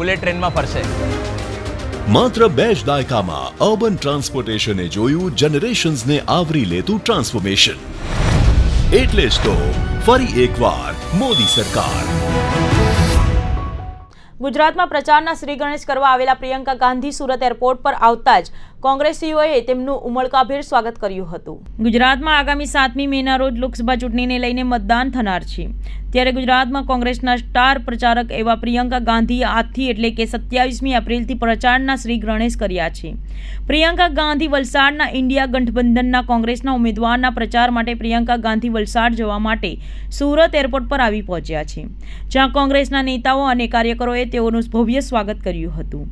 Bullet ટ્રેનમાં ફરશે. માત્ર બે જ દાયકામાં અર્બન ટ્રાન્સપોર્ટેશને જોયું જનરેશન્સને આવરી લેતું ટ્રાન્સફોર્મેશન. એટલે જ તો ફરી એકવાર મોદી સરકાર. ગુજરાતમાં પ્રચારના શ્રી ગણેશ કરવા આવેલા પ્રિયંકા ગાંધી સુરત એરપોર્ટ પર આવતા જ કોંગ્રેસીઓએ તેમનું ઉમળકાભેર સ્વાગત કર્યું હતું. ગુજરાતમાં આગામી સાતમી મેના રોજ લોકસભા ચૂંટણીને લઈને મતદાન થનાર છે. ત્યારે ગુજરાતમાં કોંગ્રેસના સ્ટાર પ્રચારક એવા પ્રિયંકા ગાંધીએ આજથી એટલે કે સત્યાવીસમી એપ્રિલથી પ્રચારના શ્રી ગણેશ કર્યા છે. પ્રિયંકા ગાંધી વલસાડના ઇન્ડિયા ગઠબંધનના કોંગ્રેસના ઉમેદવારના પ્રચાર માટે પ્રિયંકા ગાંધી વલસાડ જવા માટે સુરત એરપોર્ટ પર આવી પહોંચ્યા છે, જ્યાં કોંગ્રેસના નેતાઓ અને કાર્યકરોએ તેઓનું ભવ્ય સ્વાગત કર્યું હતું.